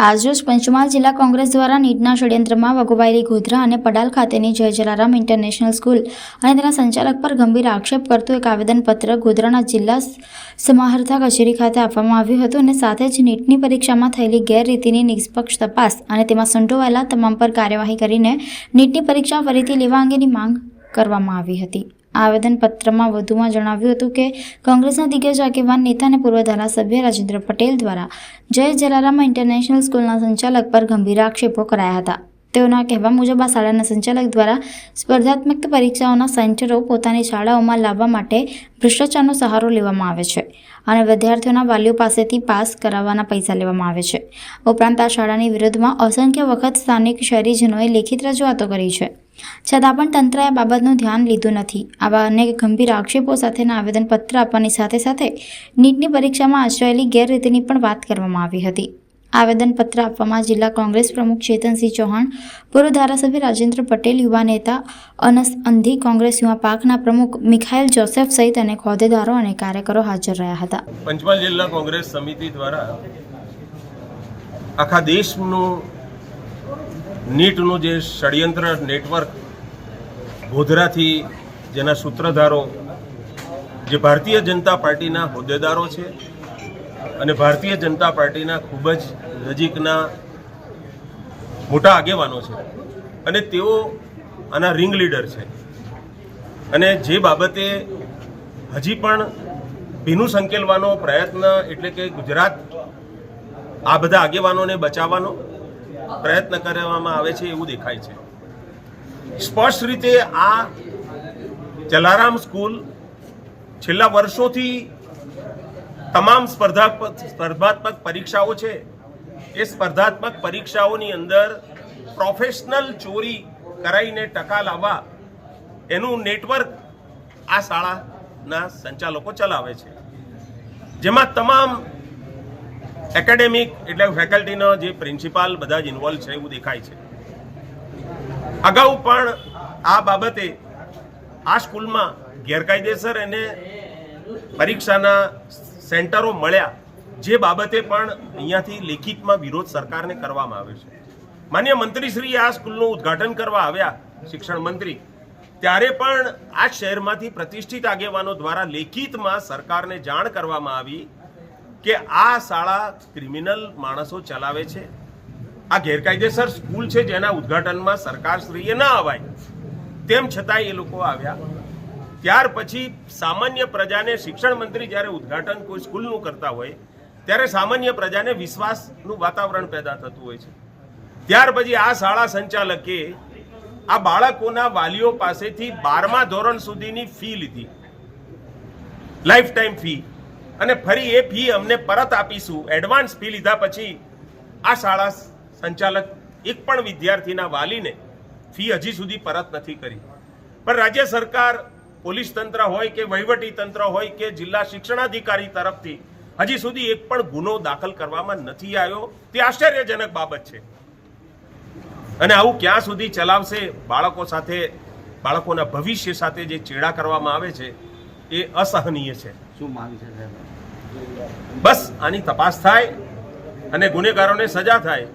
આજરોજ પંચમહાલ જિલ્લા કોંગ્રેસ દ્વારા નીટના ષડયંત્રમાં વઘુભાઈલી ગોધરા અને પડાલ ખાતેની જય જલારામ ઇન્ટરનેશનલ સ્કૂલ અને તેના સંચાલક પર ગંભીર આક્ષેપ કરતું એક આવેદનપત્ર ગોધરાના જિલ્લા સમાહર્તા કચેરી ખાતે આપવામાં આવ્યું હતું અને સાથે જ નીટની પરીક્ષામાં થયેલી ગેરરીતિની નિષ્પક્ષ તપાસ અને તેમાં સંડોવાયેલા તમામ પર કાર્યવાહી કરીને નીટની પરીક્ષા ફરીથી લેવા અંગેની માંગ કરવામાં આવી હતી. આવેદનપત્રમાં વધુમાં જણાવ્યું હતું કે કોંગ્રેસના દિગ્ગજ આગેવાન નેતા અને પૂર્વ ધારાસભ્ય રાજેન્દ્ર પટેલ દ્વારા જય જલારામ ઇન્ટરનેશનલ સ્કૂલના સંચાલક પર ગંભીર આક્ષેપો કરાયા હતા. તેઓના કહેવા મુજબ આ શાળાના સંચાલક દ્વારા સ્પર્ધાત્મક પરીક્ષાઓના સેન્ટરો પોતાની શાળાઓમાં લાવવા માટે ભ્રષ્ટાચારનો સહારો લેવામાં આવે છે અને વિદ્યાર્થીઓના વાલીઓ પાસેથી પાસ કરાવવાના પૈસા લેવામાં આવે છે. ઉપરાંત આ શાળાની વિરુદ્ધમાં અસંખ્ય વખત સ્થાનિક શહેરીજનોએ લેખિત રજૂઆતો કરી છે. છતાં પણ તંત્રએ બાબતનું ધ્યાન લીધું નથી. આવા અનેક ગંભીર આક્ષેપો સાથેના આવેદનપત્ર આપવાની સાથે સાથે નીટની પરીક્ષામાં આચરાયેલી ગેરરીતિની પણ વાત કરવામાં આવી હતી. આવેદનપત્ર આપવામાં જિલ્લા કોંગ્રેસ પ્રમુખ ચેતનસિંહ ચૌહાણ, પૂર્વ ધારાસભ્ય રાજેન્દ્ર પટેલ, યુવા નેતા અનસ અંધી, કોંગ્રેસ યુવા પાકના પ્રમુખ મિખાઇલ જોસેફ સહિત અનેક હોદ્દેદારો અને કાર્યકરો હાજર રહ્યા હતા. પંચમહાલ જિલ્લા કોંગ્રેસ સમિતિ દ્વારા આખા દેશનું નીટનું જે ષડયંત્ર નેટવર્ક ગોધરાથી જેના સૂત્રધારો જે ભારતીય જનતા પાર્ટીના હોદ્દેદારો છે અને ભારતીય જનતા પાર્ટીના ખૂબ જ નજીકના મોટા આગેવાનો છે અને તેઓ આના રિંગ લીડર છે. અને જે બાબતે હજી પણ ભીનું સંકેલવાનો પ્રયત્ન એટલે કે ગુજરાત આ બધા આગેવાનોને બચાવવાનો પ્રયત્ન કરવામાં આવે છે એવું દેખાય છે. સ્પષ્ટ રીતે આ જલારામ સ્કૂલ છેલ્લા વર્ષોથી તમામ સ્પર્ધાત્મક પરીક્ષાઓ છે. એ સ્પર્ધાત્મક પરીક્ષાઓની અંદર પ્રોફેશનલ ચોરી કરાઈને ટકા લાવવા એનું નેટવર્ક આ શાળાના સંચાલકો ચલાવે છે. જેમાં તમામ એકેડેમિક એટલે ફેકલ્ટીનો જે પ્રિન્સિપાલ બધા જ ઇન્વોલ્વ છે એવું દેખાય છે. અગાઉ પણ આ બાબતે આ સ્કૂલમાં ગેરકાયદેસર એને પરીક્ષાના સેન્ટરો મળ્યા જે બાબતે પણ અહીંયાથી લેખિતમાં વિરોધ સરકારને કરવામાં આવ્યો છે. માન્ય મંત્રીશ્રી આ સ્કૂલનું ઉદ્ઘાટન કરવા આવ્યા શિક્ષણ મંત્રી. ત્યારે પણ આ શહેરમાંથી પ્રતિષ્ઠિત આગેવાનો દ્વારા લેખિતમાં સરકારને જાણ કરવામાં આવી કે આ શાળા ક્રિમિનલ માણસો ચલાવે છે? આ ગેરકાયદેસર સ્કૂલ છે જેના ઉદ્ઘાટનમાં સરકારશ્રીએ ન અવાય. તેમ છતાં એ લોકો આવ્યા. ત્યાર પછી સામાન્ય પ્રજાને શિક્ષણ મંત્રી જ્યારે ઉદ્ઘાટન કોઈ સ્કૂલનું કરતા હોય, ત્યારે સામાન્ય પ્રજાને વિશ્વાસનું વાતાવરણ પેદા થતું હોય છે. ત્યાર પછી આ શાળા સંચાલકે આ બાળકોના વાલીઓ પાસેથી બારમા ધોરણ સુધીની ફી લીધી. લાઈફ ટાઈમ ફી અને ફરી એ ફી અમને પરત આપીશું. એડવાન્સ ફી લીધા પછી આ શાળા સંચાલક એક પણ વિદ્યાર્થીના વાલીને ફી હજી સુધી પરત નથી કરી. પણ રાજ્ય સરકાર, પોલીસ તંત્ર હોય કે વહીવટી તંત્ર હોય કે જિલ્લા શિક્ષણાધિકારી તરફથી હજી સુધી એક પણ ગુનો દાખલ કરવામાં નથી આવ્યો. તે આશ્ચર્યજનક બાબત છે. અને આવું ક્યાં સુધી ચલાવશે? બાળકો સાથે, બાળકોના ભવિષ્ય સાથે જે ચેડા કરવામાં આવે છે એ અસહનીય છે. શું માંગ છે સાહેબ? બસ આની તપાસ થાય અને ગુનેગારોને સજા થાય.